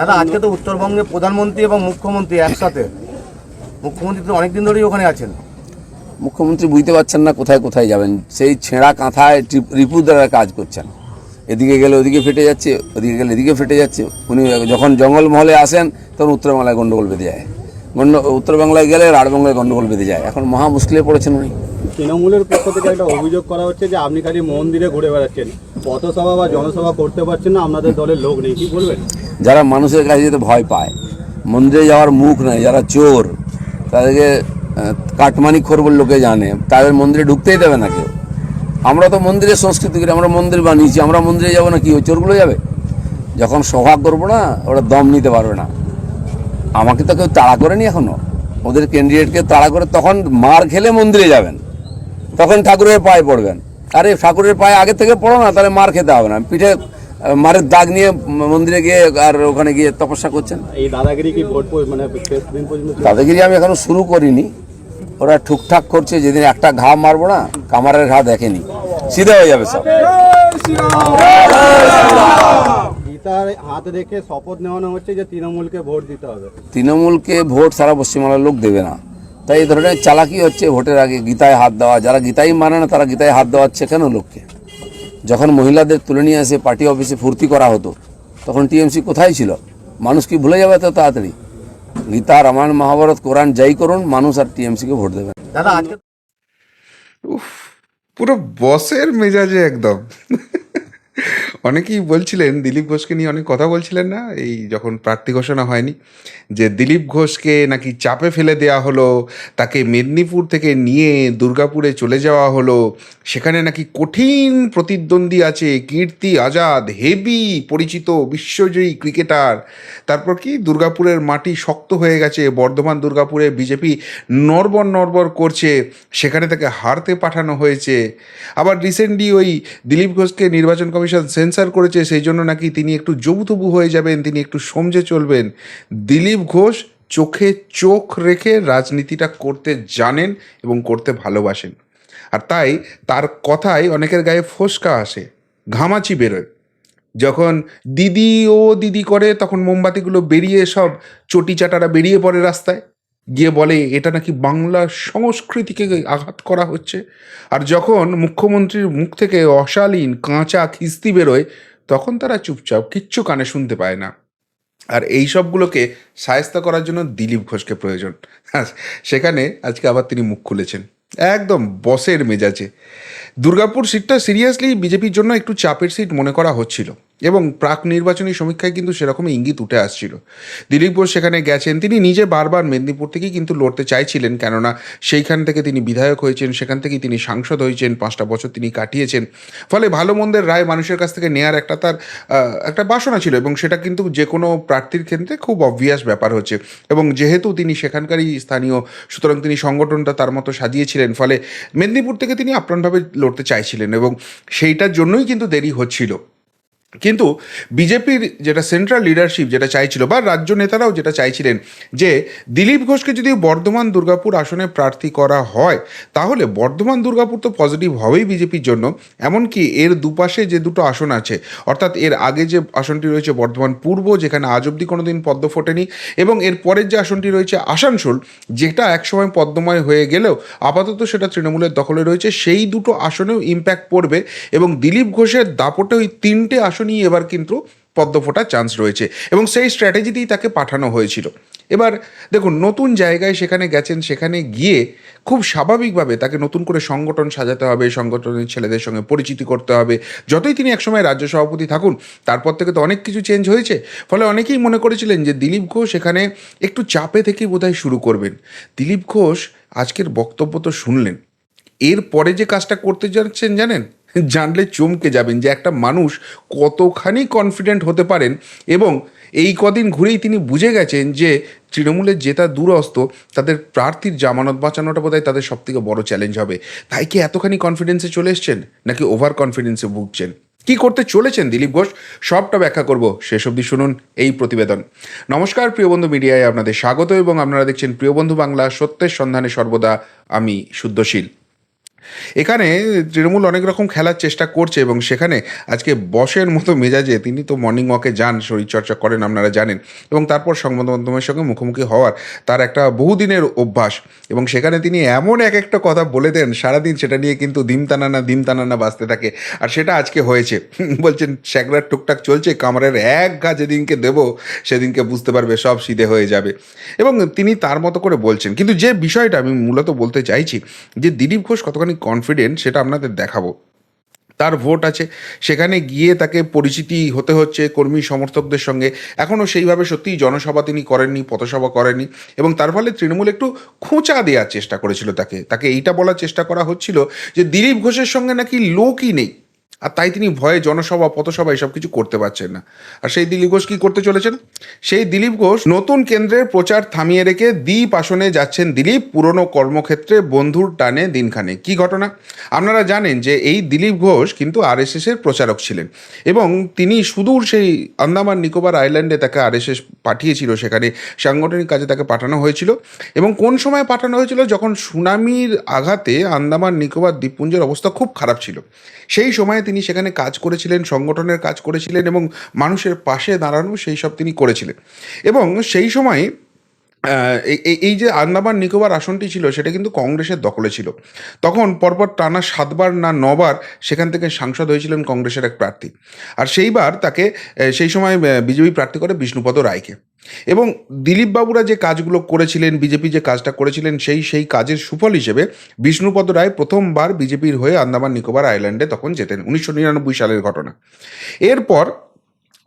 দাদা আজকে তো উত্তরবঙ্গে প্রধানমন্ত্রী এবং মুখ্যমন্ত্রী একসাথে। মুখ্যমন্ত্রী তো অনেকদিন ধরেই ওখানে আছেন। মুখ্যমন্ত্রী বুঝতে পারছেন না কোথায় কোথায় যাবেন। সেই ছেঁড়া কাঁথায় রিপুর দ্বারা কাজ করছেন। এদিকে গেলে ওদিকে ফেটে যাচ্ছে ওদিকে গেলে এদিকে ফেটে যাচ্ছে। উনি যখন জঙ্গলমহলে আসেন তখন উত্তরবাংলায় গণ্ডগোল বেঁধে যায়। গন্ড উত্তরবাংলায় গেলে রাঢ়বাংলায় গণ্ডগোল বেঁধে যায়। এখন মহা মুশকিলে পড়েছেন উনি। তৃণমূলের পক্ষ থেকে একটা অভিযোগ করা হচ্ছে যে আপনি খালি মন্দিরে ঘুরে বেড়াচ্ছেন। পথসভা বা জনসভা করতে পারছেন না আপনাদের দলের লোক নেই। কি বলবেন? যারা মানুষের কাছে যেতে ভয় পায়, মন্দিরে যাওয়ার মুখ নাই, যারা চোর, তাদেরকে কাটমানি খোর বলে লোকে জানে, তাদের মন্দিরে ঢুকতেই দেবে না কেউ। আমরা তো মন্দিরের সংস্কৃতি করি, আমরা মন্দির বানিয়েছি, আমরা মন্দিরে যাব না, কি ওই চোরগুলো যাবে। যখন সভা করব না, ওরা দম নিতে পারবে না। আমাকে তো কেউ তাড়া করেনি এখনও। ওদের ক্যান্ডিডেটকে তাড়া করে তখন মার খেলে মন্দিরে যাবেন। তখন ঠাকুরের পায়ে পড়বেন। আরে ঠাকুরের পায়ে আগে থেকে পড়ো না, তাহলে মার খেতে হবে না। পিঠে মারের দাগ নিয়ে মন্দিরে গিয়ে আর ওখানে গিয়ে তপস্যা করছেন? এই দাদাগিরি কি ভোট মানে? দাদাগিরি আমি এখনও শুরু করিনি। ওরা ঠুকঠাক করছে যেদিন একটা ঘা মারবো না কামারের ঘা দেখেনি। সিধা হয়ে যাবে সব। গীতার হাত রেখে শপথ নেওয়ানো হচ্ছে যে তৃণমূলকে ভোট দিতে হবে। তৃণমূলকে ভোট সারা পশ্চিমবাংলার লোক দেবে না। তাই এই ধরনের চালাকি হচ্ছে ভোটের আগে গীতায় হাত দেওয়া। যারা গীতাই মানে না তারা গীতায় হাত দেওয়াচ্ছে কেন লোককে? যখন মহিলাদের তুলে নিয়ে এসে পার্টি অফিসে ফুর্তি করা হতো তখন টিএমসি কোথায় ছিল? মানুষ কি ভুলে যাবে তো তাড়াতাড়ি? গীতা রামায়ণ মহাভারত কোরআন যাই করুন মানুষ আর টিএমসিকে ভোট দেবে দাদা আজকে উফ পুরো বসের মেজাজে একদম। অনেকেই বলছিলেন, দিলীপ ঘোষকে নিয়ে অনেক কথা বলছিলেন না? এই যখন প্রার্থী ঘোষণা হয়নি, যে দিলীপ ঘোষকে নাকি চাপে ফেলে দেওয়া হলো, তাকে মেদিনীপুর থেকে নিয়ে দুর্গাপুরে চলে যাওয়া হলো, সেখানে নাকি কঠিন প্রতিদ্বন্দ্বী আছে, কীর্তি, আজাদ হেভি পরিচিত, বিশ্বজয়ী ক্রিকেটার। তারপর কি দুর্গাপুরের মাটি শক্ত হয়ে গেছে, বর্ধমান, দুর্গাপুরে বিজেপি নরবর নরবর করছে, সেখানে তাকে হারতে পাঠানো হয়েছে। আবার রিসেন্টলি ওই দিলীপ ঘোষকে নির্বাচন কমিশন সেন্সার করেছে, সেই জন্য নাকি তিনি একটু জবুতবু হয়ে যাবেন, তিনি একটু সমঝে চলবেন। দিলীপ ঘোষ চোখে চোখ রেখে রাজনীতিটা করতে জানেন এবং করতে ভালোবাসেন। আর তাই তার কথায় অনেকের গায়ে ফোসকা আসে, ঘামাচি বেরোয়। যখন দিদি ও দিদি করে, তখন মোমবাতিগুলো বেরিয়ে সব চটি চাটারা বেরিয়ে পড়ে রাস্তায়। গিয়ে বলে, এটা নাকি বাংলা সংস্কৃতিকে আঘাত করা হচ্ছে? আর যখন মুখ্যমন্ত্রীর মুখ থেকে অশালীন কাঁচা খিস্তি বেরোয়, তখন তারা চুপচাপ কিচ্ছু কানে শুনতে পায় না। আর এই সবগুলোকে সায়স্তা করার জন্য দিলীপ ঘোষকে প্রয়োজন। সেখানে আজকে আবার তিনি মুখ খুলেছেন। একদম বসের মেজাজে। দুর্গাপুর সিটটা সিরিয়াসলি বিজেপির জন্য একটু চাপের সিট মনে করা হচ্ছিল। এবং প্রাক নির্বাচনী সমীক্ষায় কিন্তু সেরকম ইঙ্গিত উঠে আসছিল। দিলীপ ঘোষ সেখানে গেছেন। তিনি নিজে বারবার মেদিনীপুর থেকেই কিন্তু লড়তে চাইছিলেন, কেননা সেইখান থেকে তিনি বিধায়ক হয়েছেন, সেখান থেকেই তিনি সাংসদ হয়েছেন, পাঁচটা বছর তিনি কাটিয়েছেন। ফলে ভালো মন্দের রায় মানুষের কাছ থেকে নেয়ার একটা তার একটা বাসনা ছিল এবং সেটা কিন্তু যে কোনো প্রার্থীর ক্ষেত্রে খুব অবভিয়াস ব্যাপার হচ্ছে এবং যেহেতু তিনি সেখানকারই স্থানীয়, সুতরাং তিনি সংগঠনটা তার মতো সাজিয়েছিলেন। ফলে মেদিনীপুর থেকে তিনি আপ্রাণভাবে লড়তে চাইছিলেন এবং সেইটার জন্যই কিন্তু দেরি হচ্ছিল। কিন্তু বিজেপির যেটা সেন্ট্রাল লিডারশিপ যেটা চাইছিল বা রাজ্য নেতারাও যেটা চাইছিলেন যে দিলীপ ঘোষকে যদি বর্ধমান দুর্গাপুর আসনে প্রার্থী করা হয়, তাহলে বর্ধমান দুর্গাপুর তো পজিটিভ হবেই বিজেপির জন্য। এমনকি এর দুপাশে যে দুটো আসন আছে, অর্থাৎ এর আগে যে আসনটি রয়েছে বর্ধমান পূর্ব, যেখানে আজ অব্দি কোনোদিন পদ্ম ফোটেনি, এবং এর পরের যে আসনটি রয়েছে আসানসোল, যেটা একসময় পদ্মময় হয়ে গেলেও আপাতত সেটা তৃণমূলের দখলে রয়েছে। সেই দুটো আসনেও ইম্প্যাক্ট পড়বে, এবং দিলীপ ঘোষের দাপটে ওই তিনটে আসনই এবার কিন্তু পদ্ম ফোটার চান্স রয়েছে এবং সেই স্ট্র্যাটেজিতেই তাকে পাঠানো হয়েছিল। এবার দেখুন, নতুন জায়গায় সেখানে গেছেন, সেখানে গিয়ে খুব স্বাভাবিকভাবে তাকে নতুন করে সংগঠন সাজাতে হবে, সংগঠনের ছেলেদের সঙ্গে পরিচিতি করতে হবে। যতই তিনি একসময় রাজ্য সভাপতি থাকুন, তারপর থেকে তো অনেক কিছু চেঞ্জ হয়েছে। ফলে অনেকেই মনে করেছিলেন যে দিলীপ ঘোষ এখানে একটু চাপে থেকেই বোধহয় শুরু করবেন। দিলীপ ঘোষ আজকের বক্তব্য তো শুনলেন। এর পরে যে কাজটা করতে যাচ্ছেন জানেন? জানলে চমকে যাবেন যে একটা মানুষ কতখানি কনফিডেন্ট হতে পারেন এবং এই কদিন ঘুরেই তিনি বুঝে গেছেন যে তৃণমূলের জেতা দূরস্ত, তাদের প্রার্থীর জামানত বাঁচানোটা বোধহয় তাদের সবথেকে বড় চ্যালেঞ্জ হবে। তাই কি এতখানি কনফিডেন্সে চলে এসছেন নাকি ওভার কনফিডেন্সে ভুগছেন? কি করতে চলেছেন দিলীপ ঘোষ? সবটা ব্যাখ্যা করব। শেষ অবধি শুনুন এই প্রতিবেদন। নমস্কার প্রিয় বন্ধু মিডিয়ায় আপনাদের স্বাগত এবং আপনারা দেখছেন প্রিয় বন্ধু বাংলা সত্যের সন্ধানে সর্বদা আমি শুদ্ধশীল। এখানে তৃণমূল অনেক রকম খেলার চেষ্টা করছে এবং সেখানে আজকে বসের মতো মেজাজে তিনি তো মর্নিং ওয়াকে যান, শরীরচর্চা করেন আপনারা জানেন এবং তারপর সংবাদ মাধ্যমের সঙ্গে মুখোমুখি হওয়ার তার একটা বহুদিনের অভ্যাস এবং সেখানে তিনি এমন এক একটা কথা বলে দেন, সারাদিন সেটা নিয়ে কিন্তু দিম টানানা দিম টানানা বাঁচতে থাকে আর সেটা আজকে হয়েছে। বলছেন স্যাকরার টুকটাক চলছে, কামারের এক ঘা যেদিনকে দেব, সেদিনকে বুঝতে পারবে, সব সিধে হয়ে যাবে। এবং তিনি তার মতো করে বলছেন। কিন্তু যে বিষয়টা আমি মূলত বলতে চাইছি, যে দিলীপ ঘোষ কতখানি কনফিডেন্ট সেটা আপনাদের দেখাবো। তার ভোট আছে। সেখানে গিয়ে তাকে পরিচিতি হতে হচ্ছে কর্মী সমর্থকদের সঙ্গে। এখনও সেইভাবে সত্যিই জনসভা তিনি করেননি, পথসভা করেননি এবং তার ফলে তৃণমূল একটু খোঁচা দেওয়ার চেষ্টা করেছিল তাকে। তাকে এইটা বলার চেষ্টা করা হচ্ছিল যে দিলীপ ঘোষের সঙ্গে নাকি লোকই নেই। আর তাই তিনি ভয়ে জনসভা, পথসভা এসব কিছু করতে পারছেন না। আর সেই দিলীপ ঘোষ কি করতে চলেছেন? সেই দিলীপ ঘোষ নতুন কেন্দ্রের প্রচার থামিয়ে রেখে দ্বীপ আসনে যাচ্ছেন দিলীপ, পুরনো কর্মক্ষেত্রে বন্ধুর টানে দিনখানে। কি ঘটনা? আপনারা জানেন যে এই দিলীপ ঘোষ কিন্তু আরএসএস এর প্রচারক ছিলেন এবং তিনি সুদূর সেই আন্দামান নিকোবর আইল্যান্ডে তাকে আরএসএস পাঠিয়েছিল সেখানে। সাংগঠনিক কাজে তাকে পাঠানো হয়েছিল এবং কোন সময় পাঠানো হয়েছিল? যখন সুনামির আঘাতে আন্দামান নিকোবর দ্বীপপুঞ্জের অবস্থা খুব খারাপ ছিল। সেই সময়ে তিনি সেখানে কাজ করেছিলেন, সংগঠনের কাজ করেছিলেন এবং মানুষের পাশে দাঁড়ানো সেই সব তিনি করেছিলেন। এবং সেই সময় এই- যে আন্দামান নিকোবর আসনটি ছিল, সেটা কিন্তু কংগ্রেসের দখলে ছিল। তখন পরপর টানা সাতবার না নবার সেখান থেকে সাংসদ হয়েছিলেন কংগ্রেসের এক প্রার্থী। আর সেইবার তাকে সেই সময় বিজেপি প্রার্থী করে বিষ্ণুপদ রায়কে। এবং দিলীপবাবুরা যে কাজগুলো করেছিলেন, বিজেপি যে কাজটা করেছিলেন, সেই সেই কাজের সুফল হিসেবে বিষ্ণুপদ রায় প্রথমবার বিজেপির হয়ে আন্দামান নিকোবর আইল্যান্ডে তখন যেতেন, উনিশশো নিরানব্বই সালের ঘটনা। এরপর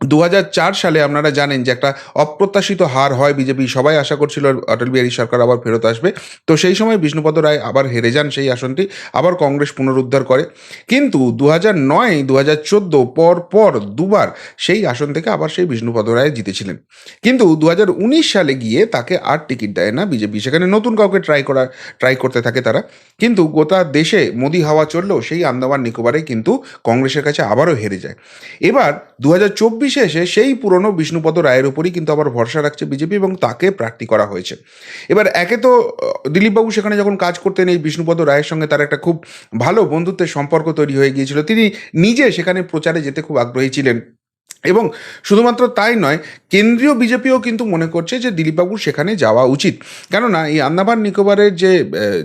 দু হাজার চার সালে আপনারা জানেন যে একটা অপ্রত্যাশিত হার হয় বিজেপি, সবাই আশা করছিল অটল বিহারী সরকার আবার ফেরত আসবে। তো সেই সময় বিষ্ণুপদ রায় আবার হেরে যান সেই আসনটি, আবার কংগ্রেস পুনরুদ্ধার করে। কিন্তু দু হাজার নয় দু হাজার চোদ্দ পর পর দুবার সেই আসন থেকে আবার সেই বিষ্ণুপদ রায় জিতেছিলেন। কিন্তু দু হাজার উনিশ সালে গিয়ে তাকে আর টিকিট দেয় না বিজেপি, সেখানে নতুন কাউকে ট্রাই করা ট্রাই করতে থাকে তারা। কিন্তু গোটা দেশে মোদি হাওয়া চললেও সেই আন্দামান নিকোবরে কিন্তু কংগ্রেসের কাছে আবারও হেরে যায়। এবার দু হাজার চব্বিশ এসে সেই পুরনো বিষ্ণুপদ রায়ের উপরই কিন্তু আবার ভরসা রাখছে বিজেপি এবং তাকে প্রার্থী করা হয়েছে। এবার একে তো দিলীপবাবু সেখানে যখন কাজ করতেন, এই বিষ্ণুপদ রায়ের সঙ্গে তার একটা খুব ভালো বন্ধুত্বের সম্পর্ক তৈরি হয়ে গিয়েছিল। তিনি নিজে সেখানে প্রচারে যেতে খুব আগ্রহী ছিলেন। এবং শুধুমাত্র তাই নয়, কেন্দ্রীয় বিজেপিও কিন্তু মনে করছে যে দিলীপবাবুর সেখানে যাওয়া উচিত। কেননা এই আন্দামান নিকোবরের যে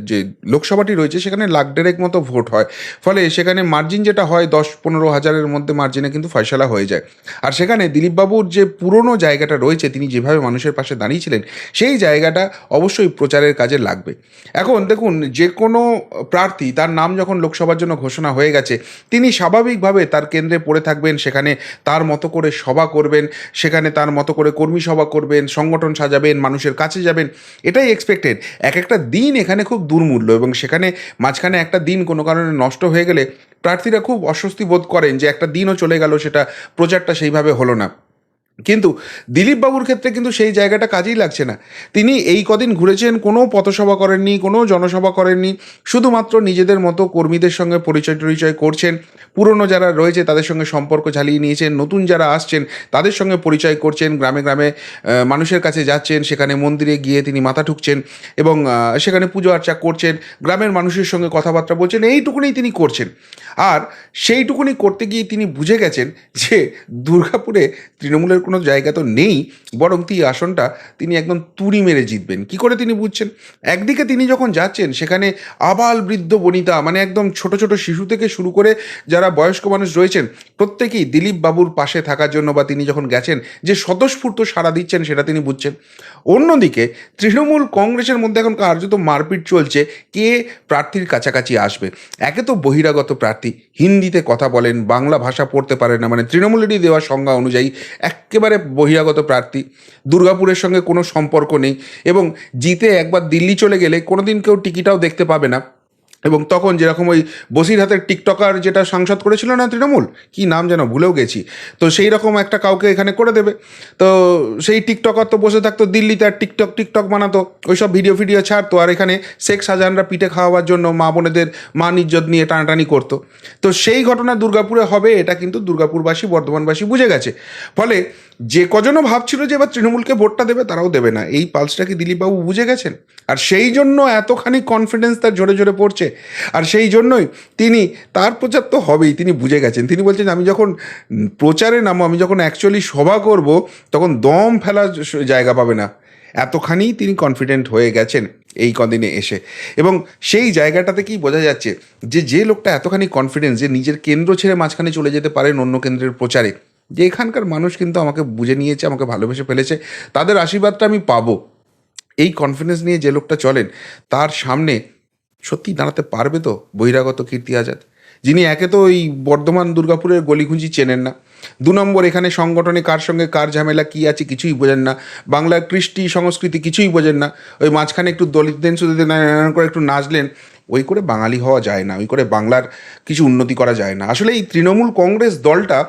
যে লোকসভাটি রয়েছে, সেখানে লাখ ডেরেক মতো ভোট হয়। ফলে সেখানে মার্জিন যেটা হয়, দশ পনেরো হাজারের মধ্যে মার্জিনে কিন্তু ফয়সলা হয়ে যায়। আর সেখানে দিলীপবাবুর যে পুরনো জায়গাটা রয়েছে, তিনি যেভাবে মানুষের পাশে দাঁড়িয়েছিলেন, সেই জায়গাটা অবশ্যই প্রচারের কাজে লাগবে। এখন দেখুন, যে কোনো প্রার্থী, তার নাম যখন লোকসভার জন্য ঘোষণা হয়ে গেছে, তিনি স্বাভাবিকভাবে তার কেন্দ্রে পড়ে থাকবেন, সেখানে তার মতো করে সভা করবেন, সেখানে তার মতো করে কর্মী সভা করবেন, সংগঠন সাজাবেন, মানুষের কাছে যাবেন, এটাই এক্সপেক্টেড এক একটা দিন এখানে খুব দুর্মূল্য এবং সেখানে মাঝখানে একটা দিন কোনো কারণে নষ্ট হয়ে গেলে প্রার্থীরা খুব অস্বস্তি বোধ করেন যে একটা দিনও চলে গেল, সেটা প্রচারটা সেইভাবে হলো না। কিন্তু দিলীপ বাবুর ক্ষেত্রে কিন্তু সেই জায়গাটা কাজেই লাগছে না। তিনি এই কদিন ঘুরেছেন, কোনো পথসভা করেননি, কোনো জনসভা করেননি, শুধুমাত্র নিজেদের মতো কর্মীদের সঙ্গে পরিচয় টরিচয় করছেন পুরনো যারা রয়েছে তাদের সঙ্গে সম্পর্ক ঝালিয়ে নিয়েছেন, নতুন যারা আসছেন তাদের সঙ্গে পরিচয় করছেন, গ্রামে গ্রামে মানুষের কাছে যাচ্ছেন, সেখানে মন্দিরে গিয়ে তিনি মাথা ঠুকছেন এবং সেখানে পুজো আর্চা করছেন, গ্রামের মানুষের সঙ্গে কথাবার্তা বলছেন এইটুকুনি তিনি করছেন। আর সেইটুকুনি করতে গিয়ে তিনি বুঝে গেছেন যে দুর্গাপুরে তৃণমূলের কোনো জায়গা তো নেই, বরং এই আসনটা তিনি একদম তুড়ি মেরে জিতবেন। কি করে তিনি বুঝছেন? একদিকে তিনি যখন যাচ্ছেন, সেখানে আবাল বৃদ্ধ বনিতা মানে একদম ছোট ছোট শিশু থেকে শুরু করে যারা বয়স্ক মানুষ রয়েছেন, প্রত্যেকেই দিলীপ বাবুর পাশে থাকার জন্য বা তিনি যখন গেছেন, যে স্বতঃস্ফূর্ত সাড়া দিচ্ছেন সেটা তিনি বুঝছেন। অন্যদিকে তৃণমূল কংগ্রেসের মধ্যে এখন কার্যত মারপিট চলছে, কে প্রার্থীর কাছাকাছি আসবে? একে তো বহিরাগত প্রার্থী হিন্দিতে কথা বলেন, বাংলা ভাষা পড়তে পারে না মানে তৃণমূলেরই দেওয়া সংজ্ঞা অনুযায়ী একেবারে বহিরাগত প্রার্থী। দুর্গাপুরের সঙ্গে কোনো সম্পর্ক নেই এবং জিতে একবার দিল্লি চলে গেলে কোনোদিন কেউ টিকিটাও দেখতে পাবে না। এবং তখন যেরকম ওই বসিরহাটের টিকটকার যেটা সাংসদ করেছিল না তৃণমূল? কি নাম যেন ভুলেও গেছি। তো সেই রকম একটা কাউকে এখানে করে দেবে। তো সেই টিকটকার তো বসে থাকতো, দিল্লিতে আর টিকটক টিকটক বানাতো। ওইসব ভিডিও ফিডিও ছাড়তো আর এখানে শেখ শাহজাহানরা পিঠে খাওয়াবার জন্য মা বোনেদের মান ইজ্জত নিয়ে টানাটানি করতো। তো সেই ঘটনা দুর্গাপুরে হবে, এটা কিন্তু দুর্গাপুরবাসী, বর্ধমানবাসী বুঝে গেছে। ফলে যে কজনও ভাবছিল যে এবার তৃণমূলকে ভোটটা দেবে, তারাও দেবে না। এই পালসটা কি দিলীপবাবু বুঝে গেছেন? আর সেই জন্য এতখানি কনফিডেন্স তার জোরে জোরে পড়ছে আর সেই জন্যই তিনি, তার প্রচার তো হবেই, তিনি বুঝে গেছেন। তিনি বলছেন, আমি যখন প্রচারে নামো আমি যখন অ্যাকচুয়ালি সভা করব, তখন দম ফেলার জায়গা পাবে না। এতখানি তিনি কনফিডেন্ট হয়ে গেছেন এই কদিনে এসে। এবং সেই জায়গাটা থেকেই বোঝা যাচ্ছে যে যে লোকটা এতখানি কনফিডেন্স যে, নিজের কেন্দ্র ছেড়ে মাঝখানে চলে যেতে পারেন অন্য কেন্দ্রের প্রচারে, যে এখানকার মানুষ কিন্তু আমাকে বুঝে নিয়েছে, আমাকে ভালোবেসে ফেলেছে, তাদের আশীর্বাদটা আমি পাবো। এই কনফিডেন্স নিয়ে যে লোকটা চলেন, তার সামনে সত্যি দাঁড়াতে পারবে তো বহিরাগত কীর্তি আজাদ? যিনি একে তো ওই বর্ধমান দুর্গাপুরের গলিগুঁজি চেনেন না। দু নম্বর, এখানে সংগঠনে কার সঙ্গে কার ঝামেলা, কী আছে কিছুই বোঝেন না। বাংলার কৃষ্টি সংস্কৃতি কিছুই বোঝেন না। ওই মাঝখানে একটু দলিতদের শুধু করে একটু নাচলেন, ওই করে বাঙালি হওয়া যায় না, ওই করে বাংলার কিছু উন্নতি করা যায় না। আসলে এই তৃণমূল কংগ্রেস দলটা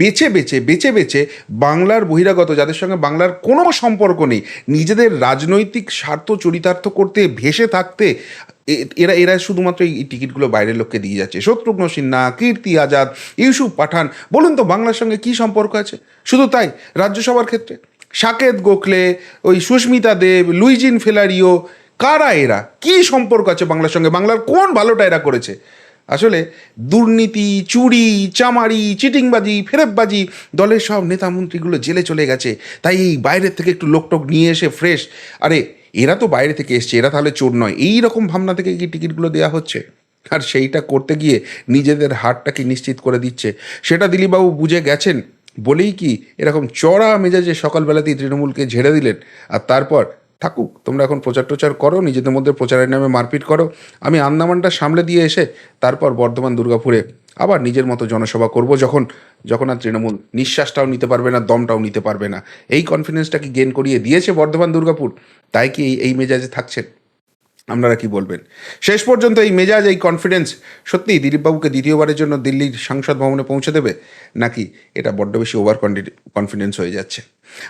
বেছে বেছে বেছে বেছে বাংলার বহিরাগত, যাদের সঙ্গে বাংলার কোনো সম্পর্ক নেই, নিজেদের রাজনৈতিক স্বার্থ চরিতার্থ করতে, ভেসে থাকতে এরা এরা শুধুমাত্র এই টিকিটগুলো বাইরের লোককে দিয়ে যাচ্ছে। শত্রুঘ্ন সিনহা, কীর্তি আজাদ, ইউসুফ পাঠান, বলুন তো বাংলার সঙ্গে কি সম্পর্ক আছে? শুধু তাই, রাজ্যসভার ক্ষেত্রে? সাকেত গোখলে, ওই সুস্মিতা দেব, লুইজিন ফেলারিও, কারা এরা? কি সম্পর্ক আছে বাংলার সঙ্গে? বাংলার কোন ভালোটা এরা করেছে? আসলে দুর্নীতি, চুরি, চামারি, চিটিংবাজি, ফেরেববাজি, দলের সব নেতা মন্ত্রীগুলো জেলে চলে গেছে। তাই এই বাইরের থেকে একটু লোকটোক নিয়ে এসে ফ্রেশ আরে এরা তো বাইরে থেকে এসছে, এরা তাহলে চোর নয়। এই রকম ভাবনা থেকে কি টিকিটগুলো দেওয়া হচ্ছে? আর সেইটা করতে গিয়ে নিজেদের হারটাকে নিশ্চিত করে দিচ্ছে। সেটা দিলীপবাবু বুঝে গেছেন, বলেই কি এরকম চড়া মেজাজে সকালবেলাতেই তৃণমূলকে ঝেড়ে দিলেন। আর তারপর, থাকুক, তোমরা এখন প্রচার টোচার করো, নিজেদের মধ্যে প্রচারের নামে মারপিট করো। আমি আন্দামানটা সামলে দিয়ে এসে তারপর বর্ধমান দুর্গাপুরে আবার নিজের মতো জনসভা করব যখন যখন আর তৃণমূল নিঃশ্বাসটাও নিতে পারবে না, দমটাও নিতে পারবে না। এই কনফিডেন্সটা কি গেন করিয়ে দিয়েছে বর্ধমান দুর্গাপুর। তাই কি এই- মেজাজে থাকছেন? আপনারা কি বলবেন? শেষ পর্যন্ত এই মেজাজ, এই কনফিডেন্স সত্যিই দিলীপবাবুকে দ্বিতীয়বারের জন্য দিল্লির সংসদ ভবনে পৌঁছে দেবে? নাকি এটা বড্ড বেশি ওভার কনফিডেন্স হয়ে যাচ্ছে?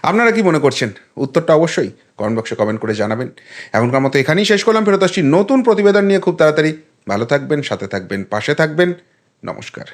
আপনারা কি মনে করছেন? উত্তরটা অবশ্যই কমেন্ট বক্সে কমেন্ট করে জানাবেন। এখনকার মতো এখানেই শেষ করলাম। ফেরত আসছি নতুন প্রতিবেদন নিয়ে খুব তাড়াতাড়ি। ভালো থাকবেন, সাথে থাকবেন, পাশে থাকবেন। নমস্কার।